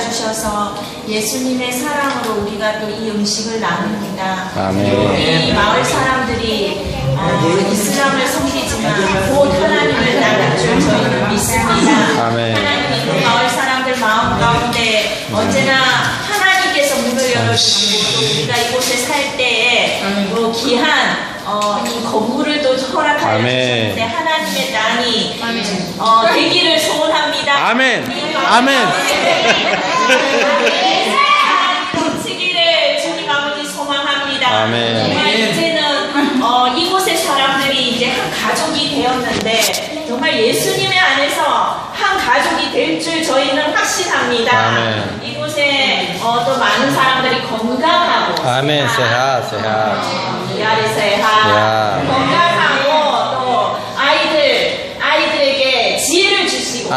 주셔서 예수님의 사랑으로 우리가 또 이 음식을 나눕니다. 아멘. 또이 마을 사람들이 어, 이슬람을 섬기지만 곧 하나님을 나눌 줄 저희는 믿습니다. 아멘. 하나님이 그 마을 사람들 마음 가운데 언제나 하나님께서 문을 열어주시고 또 우리가 이곳에 살 때에 또 귀한 어, 이 건물을 또 허락하여 아멘. 주셨는데 하나님의 땅이 어, 되기를 소원합니다. 아멘. 아멘. 넘치기를 주님 아버지 소망합니다. 아멘. 정말 이제는 어, 이곳의 사람들이 이제 한 가족이 되었는데 정말 예수님의 안에서 한 가족이 될 줄 저희는 확신합니다. 아멘. 이곳에 어, 또 많은 사람들이 건강하고 아멘. 세하, 세하. 야. 건강하고 또 아이들 아이들에게 지혜를 주시고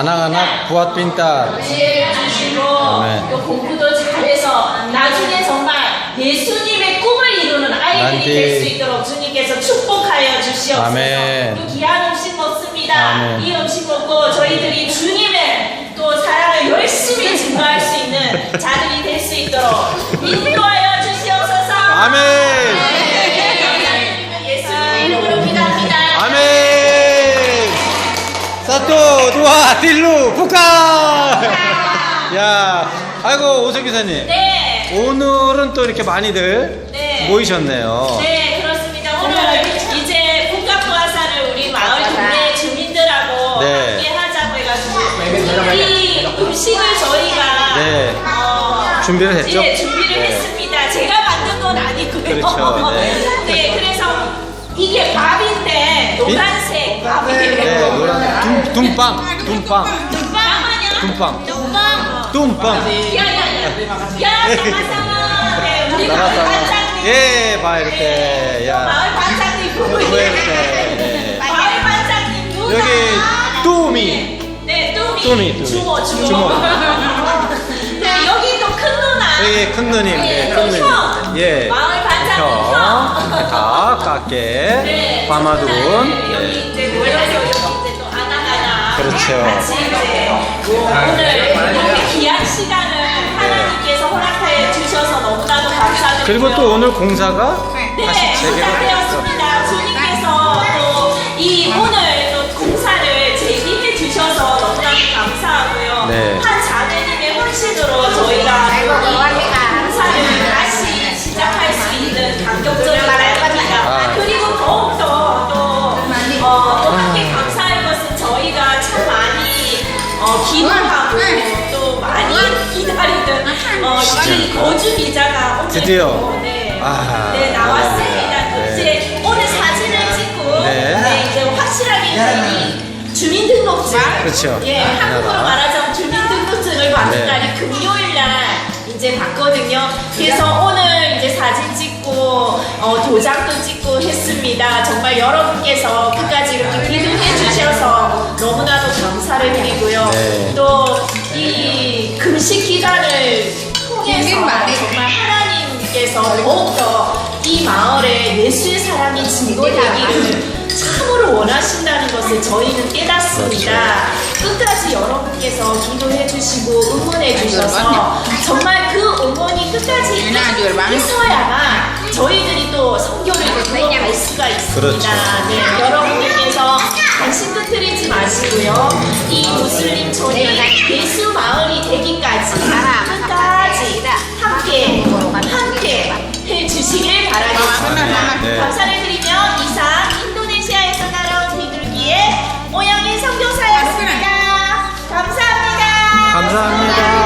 부앗 빈딸. 지혜를 주시고 아멘. 또 공부도 잘해서 나중에 정말 예수님의 꿈을 이루는 아이들이. 될 수 있도록 주님께서 축복하여 주시옵소서. 아멘. 또 귀한 음식 먹습니다. 아멘. 이 음식 먹고 저희들이 주님의 또 사랑을 열심히 증거할 수 있는 자들이 될 수 있도록 인도하여 주시옵소서. 아멘. 사또 두아 딜루 북한. 야, 아이고 오석 기사님. 네. 오늘은 또 이렇게 많이들 네. 모이셨네요. 네, 그렇습니다. 오늘 이제 국가부화사를 우리 마을 동네 주민들하고 네. 함께 하자고 해가지고 이 음식을 저희가 네. 어, 준비를 했죠? 예, 준비를 네. 했습니다. 나가잖아. 네, 우리 마을 나갔다. 반장님. 예, 봐 이렇게. 야. 이렇게? 네. 여기 뚜미. 네, 뚜미. 주모. 주모. 네, 여기 또 큰 누나. 여기 큰 누님, 네, 또큰 누님. 형. 예. 마을 형. 다 깎게. 네. 네, 여기 네. 이제 모여서 여기 이제. 그렇죠. 오늘 이렇게 귀한 시간을 하나님께서 허락하여 주셔서 너무나도 감사드리고요. 그리고 또 오늘 공사가 네, 다시 재개가 됐죠. 시작되었습니다. 주님 기도하고 또 많이 기다리던 어, 이 거주 비자가 오늘 드디어. 또, 네, 아, 네 나왔습니다. 네. 이제 오늘 사진을 찍고 네. 네, 이제 확실하게 이제 이 주민등록증 그렇죠. 예, 한국으로 하나가. 말하자면 주민등록증을 받는 네. 날이 금요일 날 이제 받거든요. 그래서 오늘 이제 사진 찍고 어, 도장도 찍고 했습니다. 정말 여러분께서 끝까지 이렇게 기도해 주셔서 너무나도 감사를 드리고요. 네. 또 이 금식 기간을 통해서 정말 하나님께서 더욱더 이 마을에 예수의 사랑이 증거되기를 참으로 원하신다는 것을 저희는 깨닫습니다. 끝까지 여러분께서 기도해 주시고 응원해 주셔서 정말 그 응원이 끝까지 있어야만 저희들이 또 성교를 이어갈 수가 있습니다. 그렇죠. 네, 여러분들께서 관심 끄트리지 마시고요. 이 무슬림 촌이 예수 마을이 되기까지 끝까지 함께 함께 해주시길 바라겠습니다. 네. 감사를 드리며 이상 인도네시아에서 따라온 비둘기의 모양의 선교사였습니다. 감사합니다. 감사합니다.